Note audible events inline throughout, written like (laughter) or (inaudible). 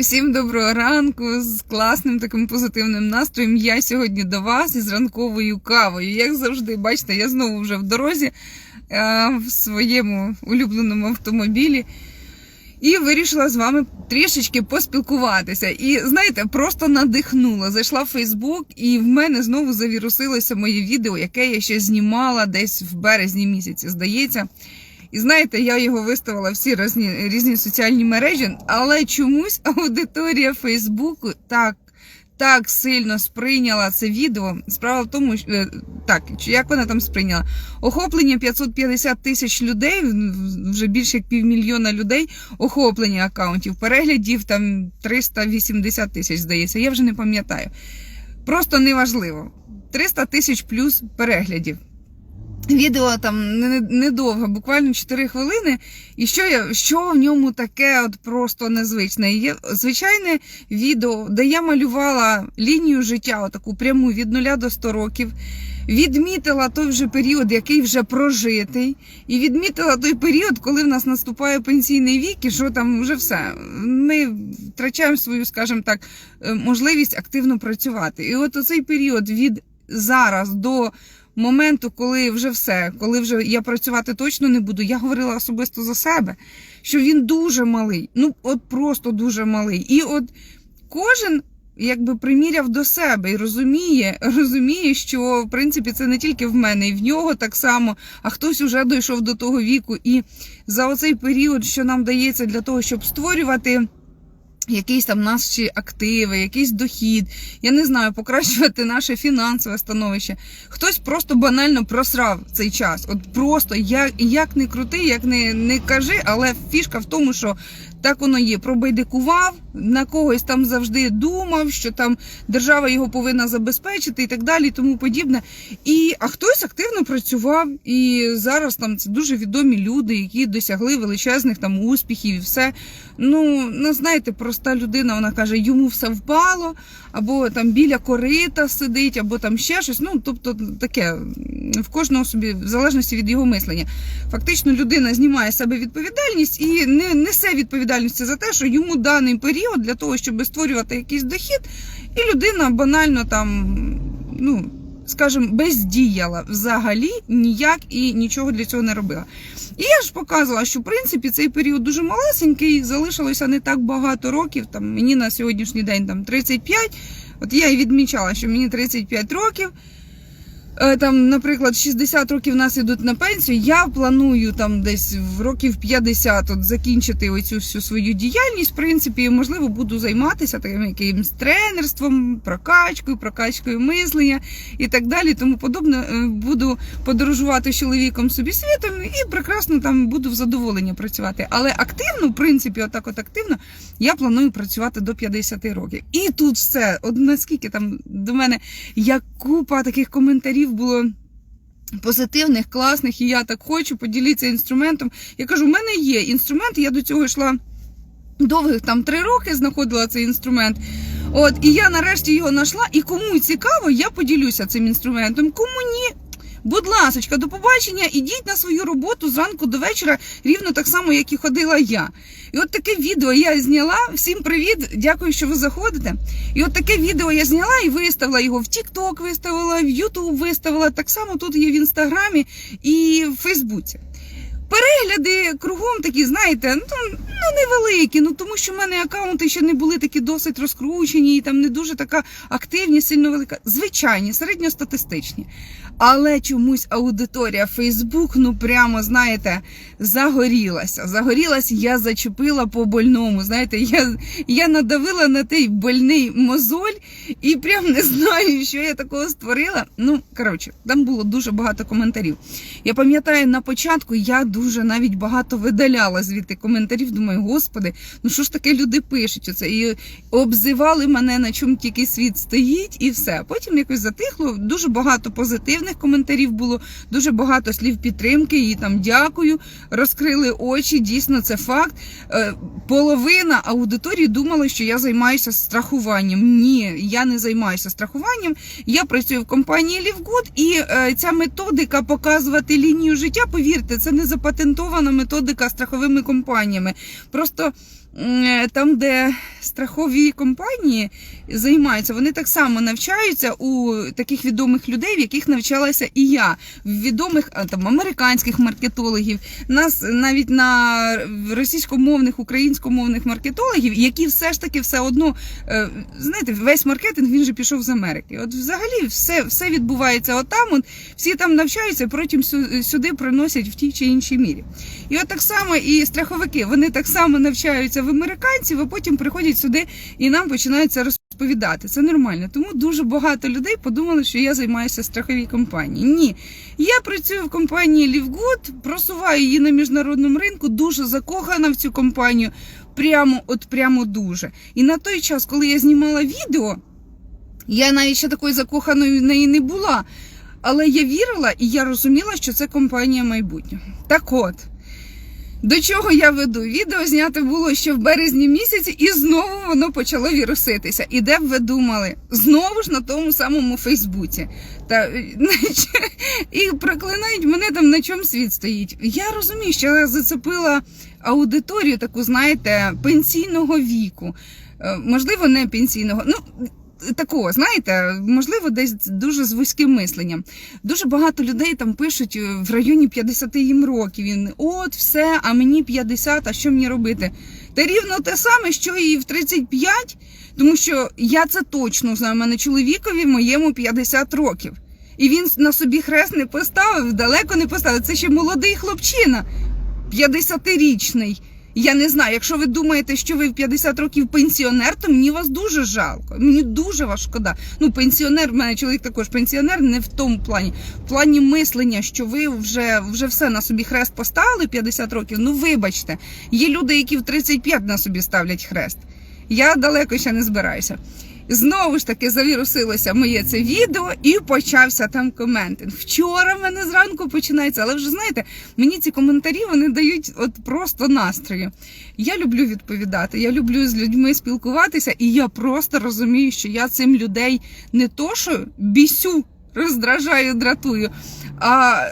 Всім доброго ранку з класним таким позитивним настроєм. Я сьогодні до вас із ранковою кавою. Як завжди, бачите, я знову вже в дорозі е, в своєму улюбленому автомобілі. І вирішила з вами трішечки поспілкуватися. І знаєте, просто надихнула. Зайшла в Фейсбук, і в мене знову завірусилося моє відео, яке я ще знімала десь в березні місяці, здається. І знаєте, я його виставила всі різні, різні соціальні мережі, але чомусь аудиторія Фейсбуку так. Так сильно сприйняла це відео. Справа в тому, що е, так, як вона там сприйняла? Охоплення 550 тисяч людей, вже більше як півмільйона людей, охоплення акаунтів, переглядів там 380 тисяч, здається, я вже не пам'ятаю. Просто неважливо. 300 тисяч плюс переглядів. Відео там не- недовго, буквально 4 хвилини. І що я що в ньому таке от просто незвичне? Є звичайне відео, де я малювала лінію життя, таку пряму від 0 до 100 років. Відмітила той вже період, який вже прожитий, і відмітила той період, коли в нас наступає пенсійний вік, і що там вже все. Ми втрачаємо свою, скажімо так, е, можливість активно працювати. І от оцей період від зараз до моменту, коли вже все, коли вже я працювати точно не буду, я говорила особисто за себе, що він дуже малий. Ну, от просто дуже малий. І от кожен. Якби приміряв до себе і розуміє, (laughs) розуміє, що в принципі це не тільки в мене, і в нього так само, а хтось уже дійшов до того віку. І за оцей період, що нам дається для того, щоб створювати якісь там наші активи, якийсь дохід, я не знаю, покращувати наше фінансове становище. Хтось просто банально просрав цей час. От просто як, як не крути, як не, не кажи, але фішка в тому, що так воно є. Пробайдикував, на когось там завжди думав, що там держава його повинна забезпечити і так далі, тому подібне. І а хтось активно працював, і зараз там це дуже відомі люди, які досягли величезних там успіхів і все. Ну, ну знаєте, проста людина, вона каже, йому все впало, або там біля корита сидить, або там ще щось. Ну, тобто таке в кожного собі, в залежності від його мислення. Фактично, людина знімає себе відповідальність і не несе відповідальності за те, що йому даний період для того, щоб створювати якийсь дохід, і людина банально там, ну. Скажімо, бездіяла взагалі ніяк і нічого для цього не робила. І я ж показувала, що в принципі цей період дуже малесенький, залишилося не так багато років. Там мені на сьогоднішній день там 35. От я і відмічала, що мені 35 років. Е, Там, наприклад, 60 років нас ідуть на пенсію. Я планую там десь в років 50 от закінчити оцю всю свою діяльність. В принципі, можливо, буду займатися таким якимсь тренерством, прокачкою, прокачкою мислення і так далі. Тому подобне Е, буду подорожувати з чоловіком собі світом і прекрасно там буду в задоволення працювати. Але активно, в принципі, отак от активно, я планую працювати до 50 років. І тут все, от наскільки там до мене як купа таких коментарів було. Позитивних, класних, і я так хочу поділитися інструментом. Я кажу, в мене є інструмент, я до цього йшла довгих там три роки, знаходила цей інструмент. От, і я нарешті його знайшла. І кому цікаво, я поділюся цим інструментом. Кому ні. Будь ласочка, до побачення, ідіть на свою роботу зранку до вечора, рівно так само, як і ходила я. І от таке відео я зняла. Всім привіт! Дякую, що ви заходите. І от таке відео я зняла і виставила його в TikTok, виставила, в YouTube виставила. Так само тут є в інстаграмі і в Фейсбуці. Перегляди кругом такі, знаєте, ну, ну невеликі, ну тому що в мене акаунти ще не були такі досить розкручені, і там не дуже така активність, сильно велика. Звичайні, середньостатистичні. Але чомусь аудиторія Фейсбук, ну прямо, знаєте, загорілася. Загорілась, я зачепила по больному. Знаєте, я, я надавила на той больний мозоль і прям не знаю, що я такого створила. Ну, коротше, там було дуже багато коментарів. Я пам'ятаю, на початку я дуже навіть багато видаляла звідти коментарів. Думаю, господи, ну що ж таке люди пишуть оце? І обзивали мене, на чому тільки світ стоїть, і все. Потім якось затихло. Дуже багато позитивних коментарів було, дуже багато слів підтримки. І там дякую. Розкрили очі. Дійсно, це факт. Е, Половина аудиторії думала, що я займаюся страхуванням. Ні, я не займаюся страхуванням. Я працюю в компанії Лівгуд, і е, ця методика показувати лінію життя, повірте, це не запатентована методика страховими компаніями. Просто там, де страхові компанії займаються, вони так само навчаються у таких відомих людей, в яких навчалася і я, в відомих там американських маркетологів, нас навіть на російськомовних, українськомовних маркетологів, які все ж таки все одно, е, знаєте, весь маркетинг він же пішов з Америки. От взагалі все, все відбувається отам, от, всі там навчаються, потім сюди приносять в тій чи іншій мірі. І от так само і страховики, вони так само навчаються в американців, а потім приходять сюди і нам починають розповідати. Це нормально. Тому дуже багато людей подумали, що я займаюся страховій компанії. Ні, я працюю в компанії Лівгуд, просуваю її на міжнародному ринку, дуже закохана в цю компанію. Прямо, от прямо дуже. І на той час, коли я знімала відео, я навіть ще такою закоханою в неї не була. Але я вірила і я розуміла, що це компанія майбутнього. Так от. До чого я веду? Відео зняти було ще в березні місяці, і знову воно почало віруситися. І де б ви думали? Знову ж на тому самому Фейсбуці. Та, е, (laughs) і проклинають мене там на чому світ стоїть. Я розумію, що я зацепила аудиторію таку, знаєте, пенсійного віку. Е, Можливо, не пенсійного. Ну, такого, знаєте, можливо, десь дуже з вузьким мисленням. Дуже багато людей там пишуть е, в районі 50 їм років. Він от все, а мені 50, а що мені робити? Та рівно те саме, що і в 35, тому що я це точно знаю. Мене чоловікові моєму 50 років. І він на собі хрест не поставив, далеко не поставив. Це ще молодий хлопчина, 50-річний. Я не знаю, якщо ви думаєте, що ви в 50 років пенсіонер, то мені вас дуже жалко. Мені дуже вас шкода. Ну, пенсіонер, в мене чоловік також пенсіонер, не в тому плані. В плані мислення, що ви вже, вже все на собі хрест поставили 50 років. Ну, вибачте, є люди, які в 35 на собі ставлять хрест. Я далеко ще не збираюся. Знову ж таки завірусилося моє це відео і почався там коментинг. Вчора в мене зранку починається, але вже знаєте, мені ці коментарі вони дають от просто настрою. Я люблю відповідати, я люблю з людьми спілкуватися, і я просто розумію, що я цим людей не то, що бісю, роздражаю, дратую. А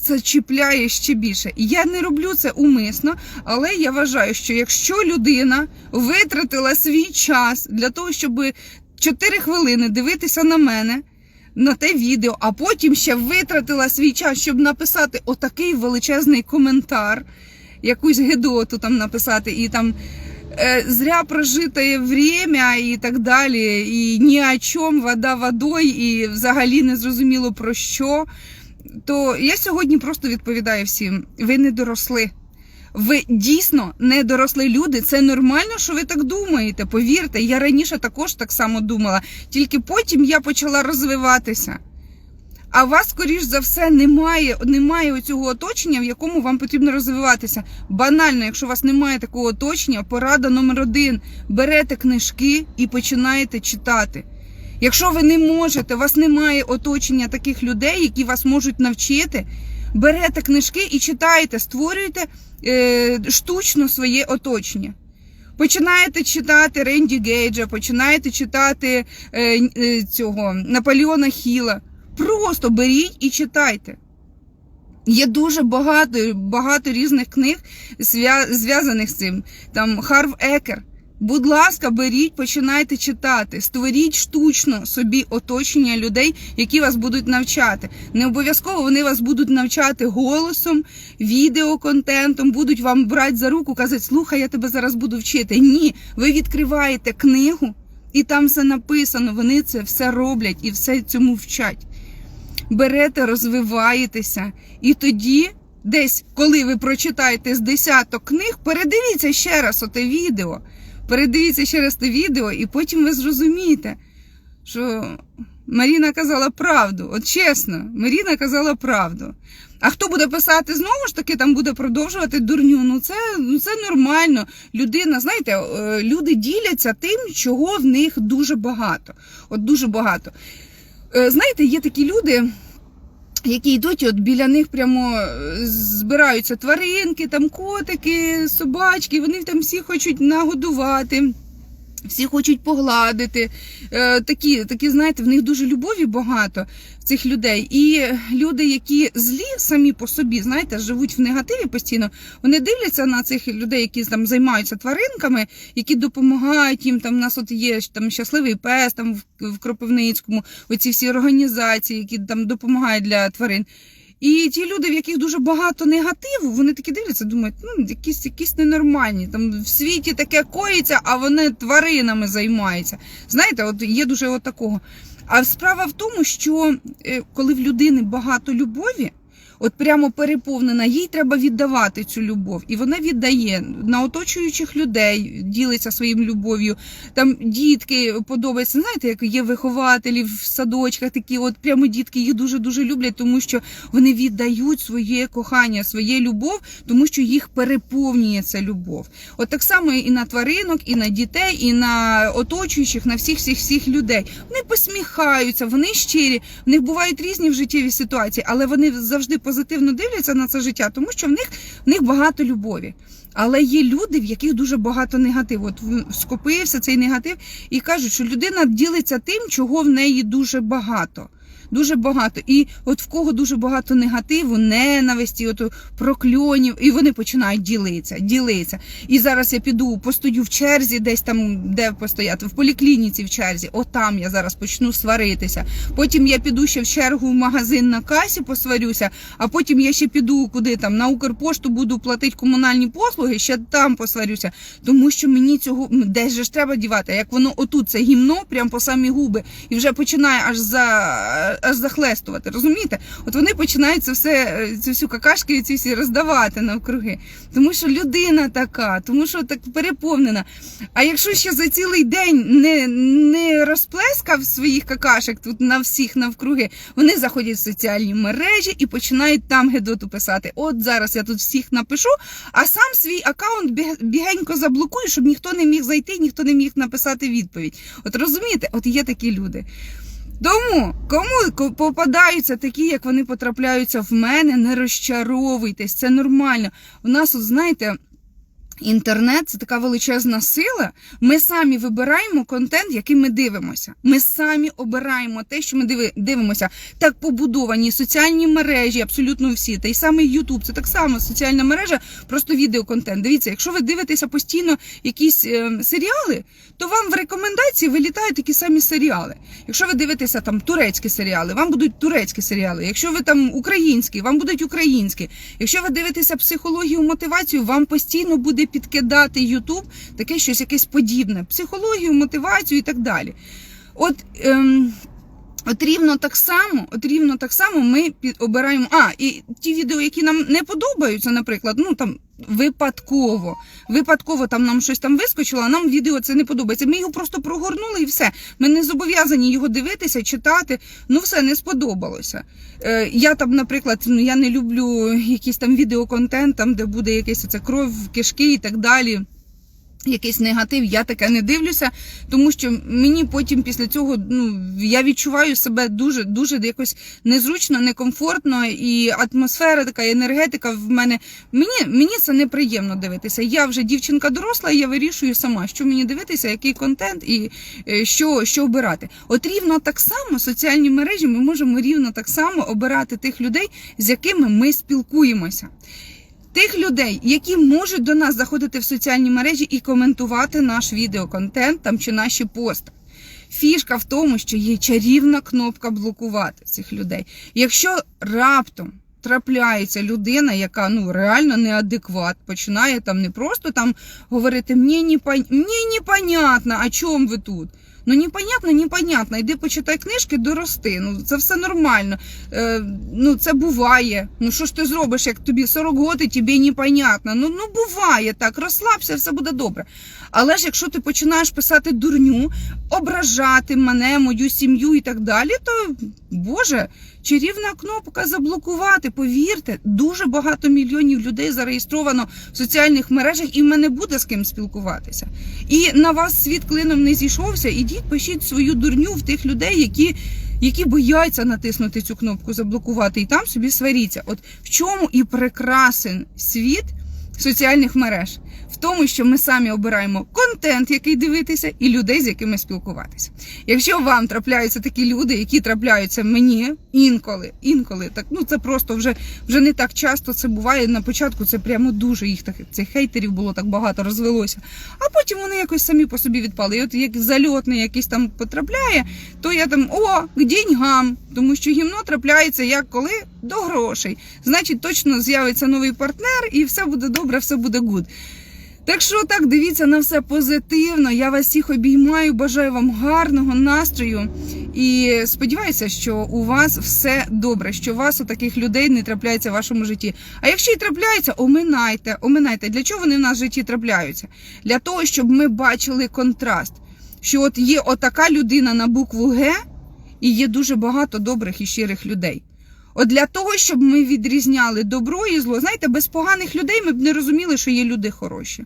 це чіпляє ще більше. Я не роблю це умисно, але я вважаю, що якщо людина витратила свій час для того, щоб 4 хвилини дивитися на мене, на те відео, а потім ще витратила свій час, щоб написати отакий величезний коментар, якусь гедоту там написати, і там е, зря прожите время і так далі, і ні о чому, вода водой, і взагалі не зрозуміло про що. То я сьогодні просто відповідаю всім: ви не доросли. Ви дійсно не доросли люди. Це нормально, що ви так думаєте. Повірте, я раніше також так само думала, тільки потім я почала розвиватися. А вас, скоріш за все, немає, немає цього оточення, в якому вам потрібно розвиватися. Банально, якщо у вас немає такого оточення, порада номер один: берете книжки і починаєте читати. Якщо ви не можете, у вас немає оточення таких людей, які вас можуть навчити, берете книжки і читаєте, створюєте е, штучно своє оточення. Починаєте читати Ренді Гейджа, починаєте читати е, е, цього Наполеона Хіла. Просто беріть і читайте. Є дуже багато, багато різних книг, зв'язаних з цим. Там Харв Екер. Будь ласка, беріть, починайте читати, створіть штучно собі оточення людей, які вас будуть навчати. Не обов'язково вони вас будуть навчати голосом, відеоконтентом, будуть вам брати за руку, казати, слухай, я тебе зараз буду вчити. Ні, ви відкриваєте книгу, і там все написано. Вони це все роблять і все цьому вчать. Берете, розвиваєтеся, і тоді. Десь, коли ви прочитаєте з десяток книг, передивіться ще раз оте відео. Передивіться ще раз те відео, і потім ви зрозумієте, що Маріна казала правду. От чесно, Маріна казала правду. А хто буде писати знову ж таки, там буде продовжувати дурню. Ну це, ну це нормально. Людина, знаєте, е, люди діляться тим, чого в них дуже багато. От дуже багато. Е, Знаєте, є такі люди. Які йдуть, от біля них прямо е, збираються тваринки, там котики, собачки, вони там всі хочуть нагодувати, Всі хочуть погладити. Е, такі, такі, знаєте, в них дуже любові багато цих людей. І люди, які злі самі по собі, знаєте, живуть в негативі постійно. Вони дивляться на цих людей, які там займаються тваринками, які допомагають їм. Там у нас от є там щасливий пес, там в, в Кропивницькому, оці всі організації, які там допомагають для тварин. І ті люди, в яких дуже багато негативу, вони такі дивляться, думають, ну якісь якісь ненормальні. Там в світі таке коїться, а вони тваринами займаються. Знаєте, от є дуже от такого. А справа в тому, що е, коли в людини багато любові, от прямо переповнена, їй треба віддавати цю любов. І вона віддає на оточуючих людей, ділиться своїм любов'ю. Там дітки подобаються. Знаєте, як є вихователі в садочках, такі от прямо дітки їх дуже дуже люблять, тому що вони віддають своє кохання, своє любов, тому що їх переповнює ця любов. От так само і на тваринок, і на дітей, і на оточуючих, на всіх всіх всіх людей. Вони посміхаються, вони щирі. В них бувають різні в життєві ситуації, але вони завжди позитивно дивляться на це життя, тому що в них в них багато любові. Але є люди, в яких дуже багато негативу. От скопився цей негатив і кажуть, що людина ділиться тим, чого в неї дуже багато. Дуже багато. І от в кого дуже багато негативу, ненависті, от прокльонів, і вони починають ділитися, ділитися. І зараз я піду, постою в черзі, десь там, де постояти, в поліклініці в черзі. Отам я зараз почну сваритися. Потім я піду ще в чергу в магазин на касі, посварюся, а потім я ще піду куди там на Укрпошту буду платити комунальні послуги, ще там посварюся. Тому що мені цього десь же ж треба дівати. Як воно отут це гімно, прям по самі губи, і вже починає аж за аж захлестувати. Розумієте? От вони починають це все, е, цю всю какашки і ці всі роздавати навкруги. Тому що людина така, тому що так переповнена. А якщо ще за цілий день не, не розплескав своїх какашок тут на всіх навкруги, вони заходять в соціальні мережі і починають там гедоту писати. От зараз я тут всіх напишу, а сам свій аккаунт бігенько заблокую, щоб ніхто не міг зайти, ніхто не міг написати відповідь. От розумієте, от є такі люди. Тому кому ко- попадаються такі, як вони потрапляються в мене, не розчаровуйтесь, це нормально. У нас, от, знаєте, інтернет це така величезна сила. Ми самі вибираємо контент, який ми дивимося. Ми самі обираємо те, що ми диви- дивимося. Так побудовані соціальні мережі, абсолютно всі. Та й саме Ютуб, це так само соціальна мережа, просто відеоконтент. Дивіться, якщо ви дивитеся постійно якісь е, серіали, то вам в рекомендації вилітають такі самі серіали. Якщо ви дивитеся там турецькі серіали, вам будуть турецькі серіали. Якщо ви там українські, вам будуть українські. Якщо ви дивитеся психологію, мотивацію, вам постійно буде підкидати Ютуб таке щось якесь подібне. Психологію, мотивацію і так далі. От. Ем, От рівно так само, от рівно так само ми обираємо. А, і ті відео, які нам не подобаються, наприклад, ну там випадково. Випадково там нам щось там вискочило, а нам відео це не подобається. Ми його просто прогорнули і все. Ми не зобов'язані його дивитися, читати. Ну, все не сподобалося. Е, я там, наприклад, ну я не люблю якийсь там відеоконтент, там де буде якась ця кров, кишки і так далі якийсь негатив, я таке не дивлюся, тому що мені потім після цього ну я відчуваю себе дуже дуже якось незручно, некомфортно, і атмосфера, така енергетика в мене. Мені мені це неприємно дивитися. Я вже дівчинка доросла, і я вирішую сама, що мені дивитися, який контент і е, що, що обирати. От рівно так само соціальні мережі ми можемо рівно так само обирати тих людей, з якими ми спілкуємося тих людей, які можуть до нас заходити в соціальні мережі і коментувати наш відеоконтент там чи наші пости. Фішка в тому, що є чарівна кнопка блокувати цих людей. Якщо раптом трапляється людина, яка ну реально неадекват, починає там не просто там говорити мені не пон... мені чому ви тут. Ну, непонятно, непонятно. Йди почитай книжки, дорости. Ну, це все нормально. Е, ну, це буває. Ну, що ж ти зробиш, як тобі 40 років, тобі непонятно. Ну, ну буває так, розслабся, все буде добре. Але ж якщо ти починаєш писати дурню, ображати мене, мою сім'ю і так далі, то Боже, чарівна кнопка заблокувати. Повірте, дуже багато мільйонів людей зареєстровано в соціальних мережах, і в мене буде з ким спілкуватися. І на вас світ клином не зійшовся. Ідіть, пишіть свою дурню в тих людей, які. Які бояться натиснути цю кнопку заблокувати, і там собі сваріться. От в чому і прекрасен світ соціальних мереж? Тому, що ми самі обираємо контент, який дивитися, і людей, з якими спілкуватися. Якщо вам трапляються такі люди, які трапляються мені інколи, інколи, так ну це просто вже, вже не так часто це буває. На початку це прямо дуже їх так цих хейтерів було так багато розвелося. А потім вони якось самі по собі відпали. І от як зальотний якийсь там потрапляє, то я там о, к деньгам, тому що гімно трапляється як коли до грошей. Значить, точно з'явиться новий партнер, і все буде добре, все буде гуд. Так що так, дивіться на все позитивно. Я вас всіх обіймаю, бажаю вам гарного настрою і сподіваюся, що у вас все добре, що у вас у таких людей не трапляється в вашому житті. А якщо і трапляється, оминайте, оминайте. Для чого вони в нас в житті трапляються? Для того, щоб ми бачили контраст. Що от є отака людина на букву Г, і є дуже багато добрих і щирих людей. От для того, щоб ми відрізняли добро і зло, знаєте, без поганих людей ми б не розуміли, що є люди хороші.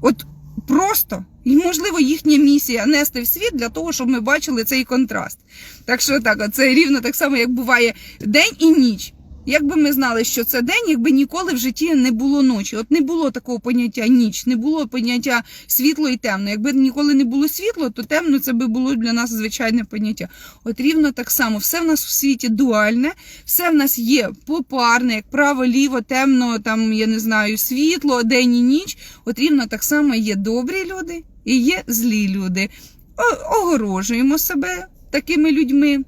От просто, і можливо, їхня місія нести в світ для того, щоб ми бачили цей контраст. Так що так, це рівно так само, як буває день і ніч. Якби ми знали, що це день, якби ніколи в житті не було ночі. От не було такого поняття ніч, не було поняття світло і темно. Якби ніколи не було світло, то темно це би було для нас звичайне поняття. От рівно так само, все в нас в світі дуальне, все в нас є попарне, як право, ліво, темно, там я не знаю, світло, день і ніч. От рівно так само є добрі люди і є злі люди. Огорожуємо себе такими людьми.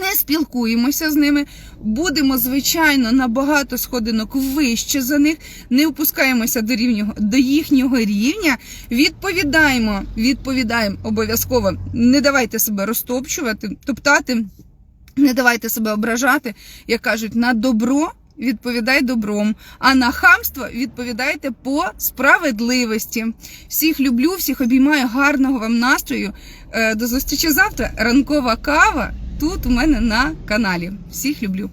Не спілкуємося з ними, будемо, звичайно, на багато сходинок вище за них, не опускаємося до рівня, до їхнього рівня. Відповідаємо, відповідаємо обов'язково. Не давайте себе розтопчувати, топтати, не давайте себе ображати. Як кажуть, на добро відповідай добром, а на хамство відповідайте по справедливості. Всіх люблю, всіх обіймаю, гарного вам настрою. Е, До зустрічі завтра. Ранкова кава тут у мене на каналі. Всіх люблю.